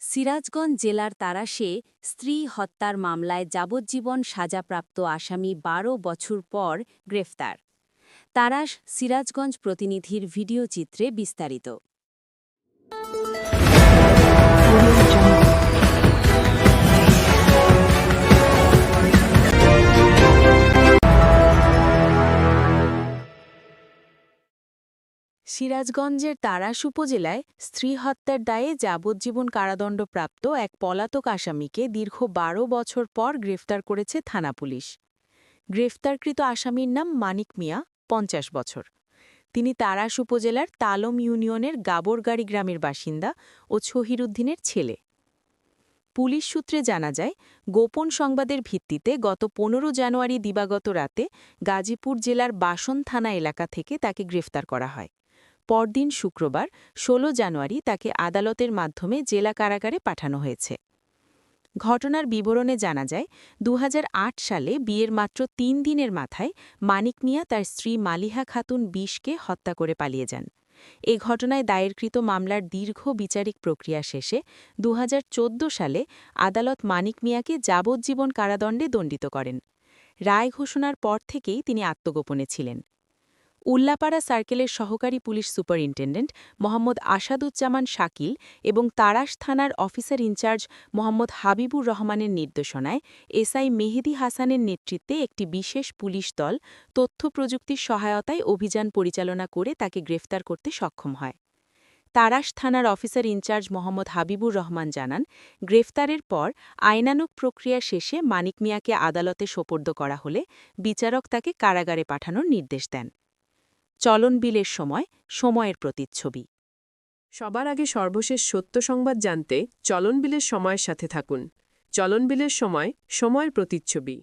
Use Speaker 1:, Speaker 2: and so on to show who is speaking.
Speaker 1: সিরাজগঞ্জ জেলার তারাশে স্ত্রী হত্যার মামলায় যাবজ্জীবন সাজাপ্রাপ্ত আসামি বারো বছর পর গ্রেফতার। তারাস সিরাজগঞ্জ প্রতিনিধির ভিডিও চিত্রে বিস্তারিত। সিরাজগঞ্জের তারাস উপজেলায় স্ত্রী হত্যার দায়ে যাবজ্জীবন কারাদণ্ডপ্রাপ্ত এক পলাতক আসামিকে দীর্ঘ বারো বছর পর গ্রেফতার করেছে থানা পুলিশ। গ্রেফতারকৃত আসামির নাম মানিক মিয়া, পঞ্চাশ বছর। তিনি তারাস উপজেলার তালম ইউনিয়নের গাবরগাড়ি গ্রামের বাসিন্দা ও ছহিরুদ্দিনের ছেলে। পুলিশ সূত্রে জানা যায়, গোপন সংবাদের ভিত্তিতে গত পনেরো জানুয়ারি দিবাগত রাতে গাজীপুর জেলার বাসন থানা এলাকা থেকে তাকে গ্রেফতার করা হয়। পরদিন শুক্রবার ১৬ জানুয়ারি, তাকে আদালতের মাধ্যমে জেলা কারাগারে পাঠানো হয়েছে। ঘটনার বিবরণে জানা যায় দু হাজার আট সালে বিয়ের মাত্র তিন দিনের মাথায় মানিক মিয়া তার স্ত্রী মালিহা খাতুন বিষকে হত্যা করে পালিয়ে যান। এ ঘটনায় দায়েরকৃত মামলার দীর্ঘ বিচারিক প্রক্রিয়া শেষে দু হাজার চোদ্দ সালে আদালত মানিক মিয়াকে যাবজ্জীবন কারাদণ্ডে দণ্ডিত করেন। রায় ঘোষণার পর থেকেই তিনি আত্মগোপনে ছিলেন। উল্লাপাড়া সার্কেলের সহকারী পুলিশ সুপারিনটেন্ডেন্ট মোহাম্মদ আসাদুজ্জামান শাকিল এবং তারাশ থানার অফিসার ইনচার্জ মোহাম্মদ হাবিবুর রহমানের নির্দেশনায় এসআই মেহেদি হাসানের নেতৃত্বে একটি বিশেষ পুলিশ দল তথ্য প্রযুক্তির সহায়তায় অভিযান পরিচালনা করে তাকে গ্রেফতার করতে সক্ষম হয়। তারাশ থানার officer in charge Mohammad Habibur Rahman জানান, গ্রেফতারের পর আইনানুগ প্রক্রিয়া শেষে মানিক মিয়াকে আদালতে সোপর্দ করা হলে বিচারক তাকে কারাগারে পাঠানোর নির্দেশ দেন। চলন বিলের সময় সময়ের প্রতিচ্ছবি।
Speaker 2: সবার আগে সর্বশেষ সত্য সংবাদ জানতে চলন বিলের সময়ের সাথে থাকুন। চলন বিলের সময় সময়ের প্রতিচ্ছবি।